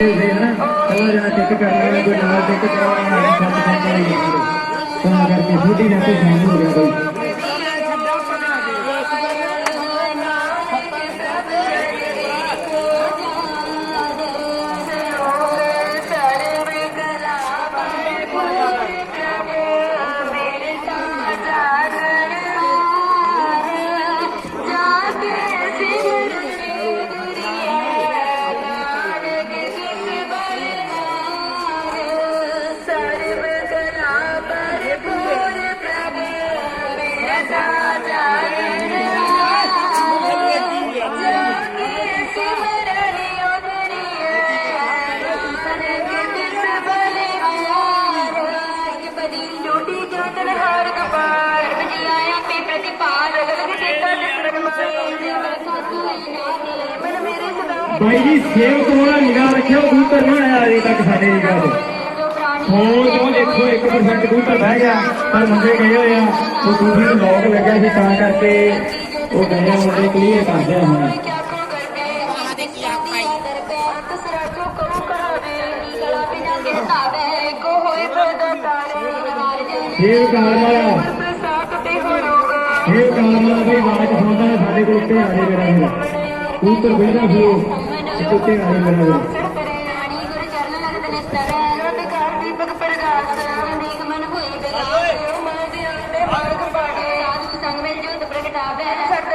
ਉਹ ਜਣਾ ਟਿਕ ਕਰਨਾ ਹੈ ਕੋਈ ਨਾਲ ਟਿਕ ਕਰਾਉਣਾ ਹੈ ਸੱਤ ਸੱਤ ਵਾਲੀ ਜਾਂਦੇ ਤਾਂ ਕਰਕੇ ਛੋਟੀ ਜਾਂ ਤੇ ਸਾਈਨ ਹੋ ਗਿਆ ਬਾਈ ਜੀ ਸੇਵ ਕੋਲਾ ਨਿਗਾਹ ਰੱਖਿਓ ਕਬੂਤਰ ਨਾ ਆਇਆ ਅਜੇ ਤੱਕ ਸਾਡੇ ਨਿਗਾਹ 'ਚ ਫੋਨ ਤੋਂ ਦੇਖੋ 1% ਕਬੂਤਰ ਬਹਿ ਗਿਆ, ਪਰ ਮੁੰਡੇ ਗਏ ਹੋਏ ਆ। ਉਹ ਦੂਜੀ ਨੂੰ ਲੋਕ ਲੱਗਿਆ ਸੀ, ਤਾਂ ਕਰਕੇ ਉਹ ਗਏ ਮੁੰਡੇ ਕਲੀਅਰ ਕਰਦੇ ਆ ਹੁਣ ਸੇਵ ਕਾਰ ਵਾਲਾ ਸੇਵ ਕਾਰ ਆਵਾਜ਼ ਸੁਣਦਾ ਸਾਡੇ ਕੋਲ ਉੱਤੇ ਆ ਜੇ ਮੇਰਾ ਵੀਰ ਕਬੂਤਰ ਬਹਿਦਾ ਸੀ ਉੱਤੇ ਆ ਜੇ ਮੇਰਾ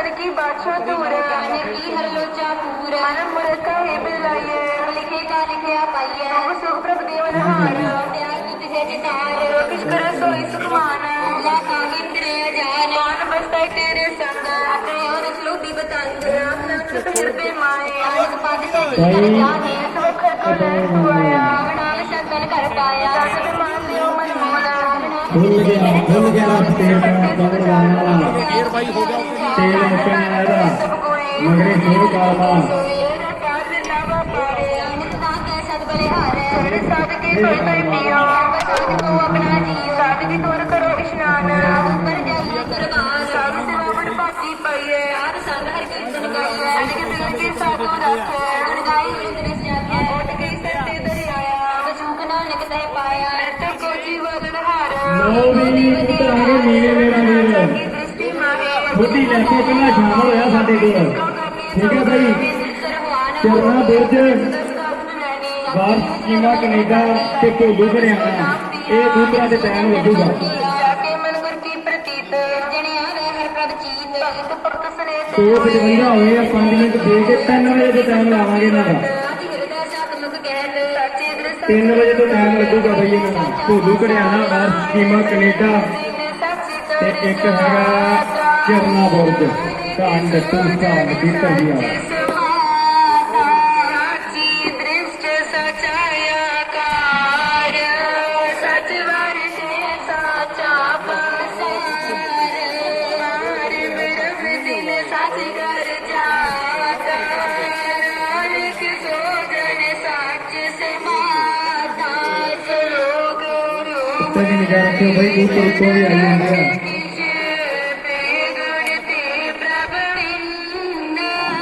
ಕರ್ಕಿ ಬಾಚೋ ದೂರ ನೆಕ್ಕಿ ಹಲ್ಲೋಚ ಪೂರ ಮನ ಮುರಕ ಹೇಬಿಲಾಯೆ ಲಿಖೆ ಕಾಲಿಕೆ ಪಾಯ್ಯ ಸುಪ್ರಭ ದೇವನ ಹಾರ ತ್ಯಾಗ ತುಜೆ ಜಿತಾರ ಲೋಕಿಶ್ ಕರ ಸೋಯಿ ಸುಖಮಾನ ਲਾ ਕਾਗਿੰਦਰੇ ਜਾਨ। ਮਾਨ ਬਸੈ ਤੇਰੇ ਸੰਗ। ਆਪਣੇ ਔਰ ਸਲੋਬੀ ਬਤੰਦ ਰਾਮ ਨਾਮ ਸਿਰ ਪੇ ਮਾਏ। ਆਇਤ ਪਦ ਤੇ ਕਰ ਜਾਣੇ ਸੁਖ ਕੋ। ਲੈ ਸੁਆਇਆ ਨਾਲ ਸੰਤਨ ਕਰ ਪਾਇਆ। ਮਗਰੇ ਸੇਵ ਕਾਰ ਵਾਲਾ ਸਾਦਗੀ ਤੋਰ ਕਰੋ ਇਸ਼ਨਾਨ ਉੱਪਰ ਜਾਈਏ ਦਰਬਾਰ ਸਾਧ ਸੇਵਾ ਬੜ ਪਾਤੀ ਪਈਏ ਹਰ ਹਰ ਕੀ ਸਾਧੂ ਰੱਖੇ ਇੰਦਰ ਸਿਆਕੇ ਹਾਰ ਵੀ ਪੁੱਤਰ ਆ ਮੇਰਾ ਵੀਰ ਬੁੱਢੀ ਲੈ ਕੇ ਪਹਿਲਾਂ ਸ਼ਾਮਲ ਹੋਇਆ ਸਾਡੇ ਕੋਲ? ਠੀਕ ਹੈ ਭਾਈ ਚਰਨਾ ਬੁਰਜ ਬਾਹਰ ਕੀਮਾ ਕੈਨੇਡਾ ਤੇ ਘੋਲੂ ਹਰਿਆਣਾ ਇਹ ਦੂਸਰਾ ਦੇ ਟਾਈਮ ਲੱਗੂਗਾ ਜਾਕੇ 55 ਹੋਏ ਆ 5 ਮਿੰਟ ਦੇ ਕੇ 3 ਵਜੇ ਦੇ ਟਾਈਮ ਲਾਵਾਂਗੇ ਇਹਨਾਂ ਦਾ। 3 ਵਜੇ ਤੋਂ ਟਾਈਮ ਲੱਗੂਗਾ ਬਈ ਇਹਨਾਂ ਦਾ। ਘੋਲੂ ਹਰਿਆਣਾ ਬਾਹਰ ਕੀਮਾ, ਕੈਨੇਡਾ ਤੇ ਇੱਕ ਹੈਗਾ ਚਰਨਾ ਬੁਰਜ। ਧੰਨ ਦੱਤੂ ਦੀ ਧਰਤੀ ਰੂਪ ਤੇ ਵੀ ਨਿਗਾਹ ਰੱਖਿਓ ਬਈ ਕਬੂਤਰ ਉੱਤੋਂ ਵੀ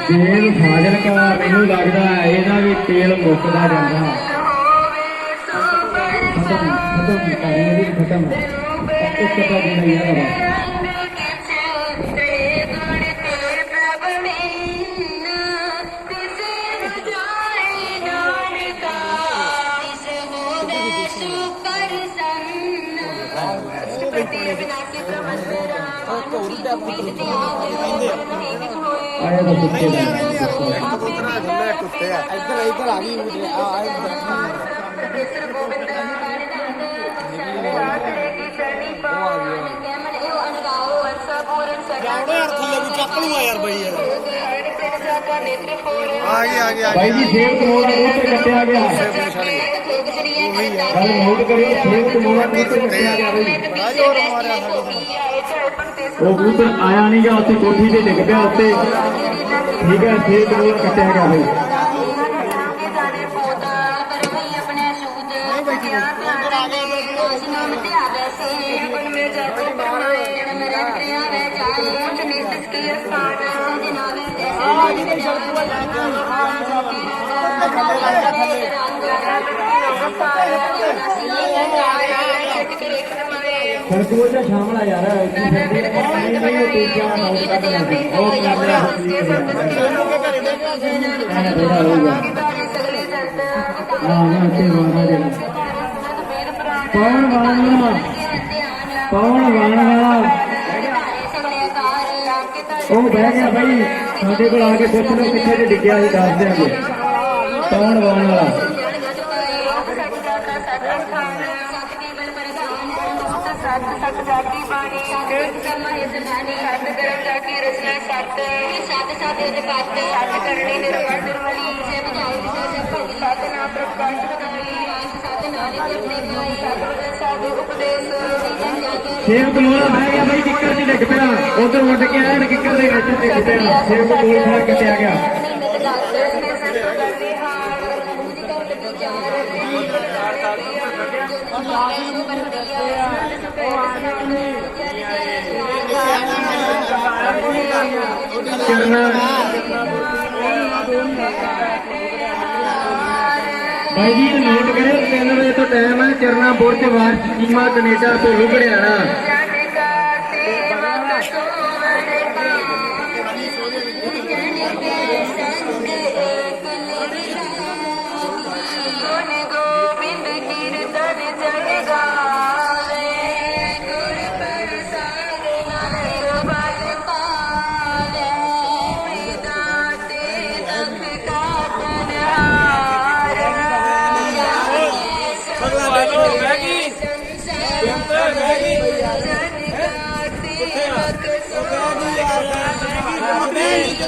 ਤੇਲ ਫਾਜ਼ਲ ਕਾ ਮੈਨੂੰ ਲੱਗਦਾ ਇਹਦਾ ਵੀ ਤੇਲ ਮੁੱਕਦਾ ਜਾਂਦਾ। ਖਤਮ ਖਤਮ ਕਹਾਣੀ ਖਤਮ। ਇੱਕ ਪਤਾ ਨਹੀਂ ਯਾਰ ਆਇਆ ਤਾਂ ਕੁੱਤੇ ਦਾ ਇੱਧਰ ਇੱਧਰ ਆ ਗਈ ਵੀਰੇ ਆ ਆ ਬਈ ਆ ਗਈ ਆ ਗਈ ਆ ਭਾਈ ਜੀ ਸੇਵ ਕਮੋੜਾ ਕਬੂਤਰ ਕੱਟਿਆ ਗਿਆ। ਗੱਲ ਨੋਟ ਕਰਿਓ ਸੇਵ ਬਈ ਬੜਾ ਜ਼ੋਰ ਮਾਰਿਆ ਉਹ ਕਬੂਤਰ ਆਇਆ ਨਹੀਂ ਗਿਆ ਉੱਥੇ ਕੋਠੀ ਤੇ ਡਿੱਗ ਪਿਆ ਉੱਤੇ। ਠੀਕ ਹੈ ਸੇਵ ਕਮੋੜਾ ਕੱਟਿਆ ਗਿਆ ਬਈ ਆ ਸਰਕੂਲ ਦਾ ਸ਼ਾਮਲ ਆ ਯਾਰ ਇੱਥੇ ਫਿਰਦੇ ਨਹੀਂ ਨਹੀਂ ਉਹ ਤੀਜਾ ਨਾਮ ਕੱਢ ਉਹ ਕਰ ਰਿਹਾ ਹਾਂ ਨਾ ਤੇ ਵਾਰਾ ਦੇ ਪੌਣ ਵਾਲਾ ਪੌਣ ਵਾਲਾ ਉਹ ਬਹਿ ਗਿਆ ਬਾਈ, ਸਾਡੇ ਕੋਲ ਆ ਕੇ ਪੁੱਛ ਲਓ ਕਿੱਥੇ ਡਿੱਗਿਆ ਸੀ, ਦੱਸ ਦਿਆਂਗੇ। ਪੌਣ ਵਾਲਾ? ਸੱਤ ਸੇਵ ਕਲੋਲਾ ਬਹਿ ਗਿਆ ਬਾਈ ਕਿੱਕਰ 'ਚ ਡਿੱਗ ਪਿਆ। ਉਧਰ ਉੱਡ ਕੇ ਆਇਆ ਕਿੱਕਰ ਦੇ ਵਿੱਚ ਡਿੱਗ ਪਿਆ। ਸੇਵ ਕੋਲ ਖੜਾ ਕਿੱਥੇ ਆ ਗਿਆ? ਕਰਨਾ ਬਾਈ ਜੀ ਨੋਟ ਕਰਿਓ 3 ਵਜੇ ਤੋਂ ਟਾਈਮ ਹੈ ਚਰਨਾ ਤੇ ਵਾਰ ਚੀਮਾ ਕੈਨੇਡਾ ਤੋਂ ਲੁਧਿਆਣਾ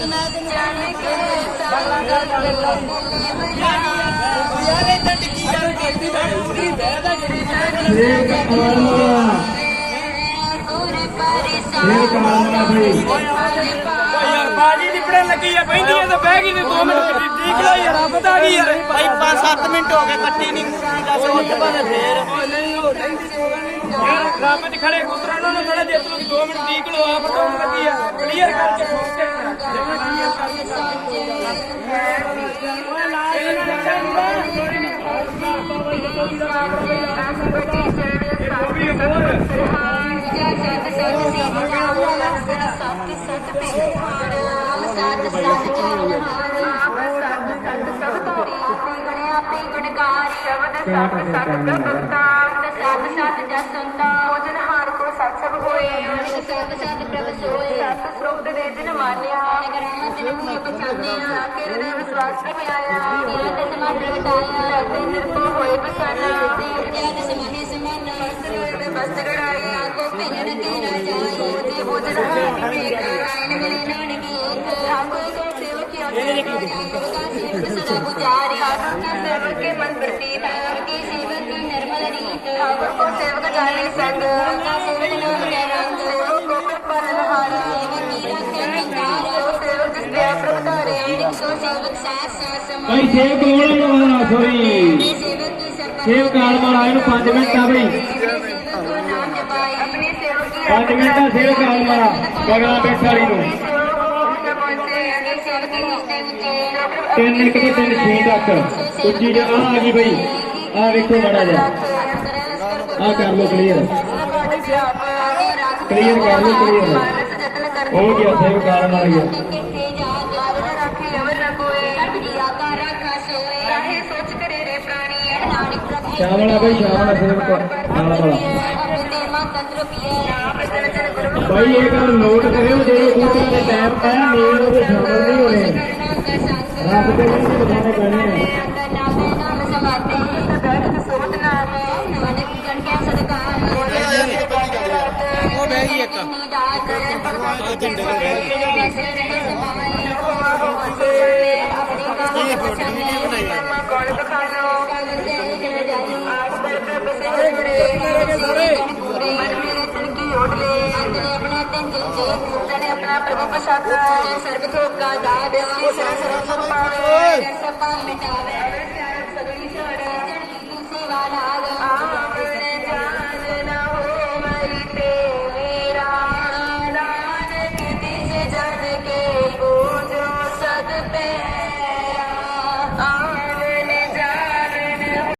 ਜਨ ਕੇ ਯਾਰ ਇਹ ਟਿੱਕੀ ਗੱਲ ਕਰਦੀ ਮੈਂ ਪੂਰੀ ਬਹਿਦਾ ਸੇਵ ਕਮਾਲਵਾ ਗੁਰ ਕਮਾਲਵਾ ਬਾਈ ਯਾਰ ਬਾਜੀ ਨਿਪੜਨ ਲੱਗੀ ਆ ਬੈਂਦੀ ਆ ਤਾਂ ਬਹਿ ਗਈ ਤੇ 2 ਮਿੰਟ ਠੀਕ ਲਾ ਯਾਰ ਆ ਪਤਾ ਕੀ ਯਾਰ ਭਾਈ 5-7 ਮਿੰਟ ਹੋ ਗਏ ਕੱਟੀ ਨਹੀਂ ਮੂਵੀ ਦਾ ਸੋ ਇੱਕ ਫੇਰ ਨਹੀਂ ਉਹ ਯਾਰ ਰੱਬ ਚ ਖੜੇ ਗੁਜ਼ਰਨ ਨੂੰ ਥੋੜਾ ਦੇ ਤੂੰ 2 ਮਿੰਟ ਠੀਕ ਲੋ ਆ। ਪਤਾ ਹੁਣ ਲੱਗੀ ਆ। ਕਲੀਅਰ ਕਰਕੇ ਫੋਨ ਤੇ ਓਏ ਲਾ ਇਹਨਾਂ ਨੇ ਕਹਿੰਦਾ ਸੋਰੀ ਨਹੀਂ ਉਹ ਵੀ ਹੋਰ ਹੋਏ ਬਸਾਨਾ ਜਨ ਸਮਾਨੇ ਸਮਾਨਾ ਬਸ ਗੜਾਇਆ ਕੋ ਭਜਨ ਕੇ ਨਾ ਜਾਏ। ਤੇ ਬੁਝਨ ਹੈ ਵੇਖ ਆਇਨ ਗਲੇ ਨਾਨਕੀ ਆਕੋ ਕੋ ਸੇਵਕ ਆਨੇ ਸਦਾ ਪੁਜਾਰੀ ਆਕੋ ਕੇ ਸੇਵਕ ਕੇ ਮਨ ਪ੍ਰਤੀਤ ਆਕੋ ਕੇ ਕੀ ਨਰਮਲ ਰੀਤ ਆਕੋ ਕੋ ਸੇਵਕ ਜਾਣੇ ਸੇਵ ਕਲੋਲਾ ਨੂੰ ਮਾਰਾ ਸੋਰੀ ਸੇਵ ਕਾਲ ਮਾਰਾ ਇਹਨੂੰ 5 ਮਿੰਟ ਆ ਬਈ। 5 ਮਿੰਟ ਆ ਸੇਵ ਕਾਲ ਮਾਰਾ ਬਗਲਾ ਬੈਠ ਨੂੰ। ਤਿੰਨ ਇੱਕ ਤੋਂ ਤਿੰਨ ਛੇ ਤੱਕ। ਉੱਚੀ ਜਿਹਾ ਆ ਗਈ ਬਈ। ਆ ਵੇਖੋ ਮੜਾ ਜਾ ਆ ਕਰ ਲੋ ਕਲੀਅਰ ਕਲੀਅਰ ਕਰ ਲੋ ਕਲੀਅਰ ਹੋ ਗਿਆ, ਸੇਵ ਕਾਲ ਮਾਰ ਗਿਆ ਸ਼ਾਮਲਾ ਬਈ ਸ਼ਾਮਲਾ ਸੇਵ ਕਾਲ ਵਾਲਾ। ਭਾਈ ਇਹ ਗੱਲ ਨੋਟ ਕਰਿਓ ਜਿਹੜੇ ਕੂਟਰ ਦੇ ਟਾਈਮ ਪਾਇਆ ਮੇਲ ਉਹਦੇ ਸ਼ਾਮਲ ਨਹੀਂ ਹੋਣੇ। ਰੱਬ ਦੇ ਵੀ ਬਤਾਣੇ ਪੈਣੇ ਆ ਉਹ ਬਹਿ ਗਈ ਇੱਕ। ਸਰਬ ਤੋਂ ਕਾ ਦਾਦ ਸਰਬ ਸਰਬ ਪਾਵੇ ਸਰਬ ਮਿਟਾਵੇ।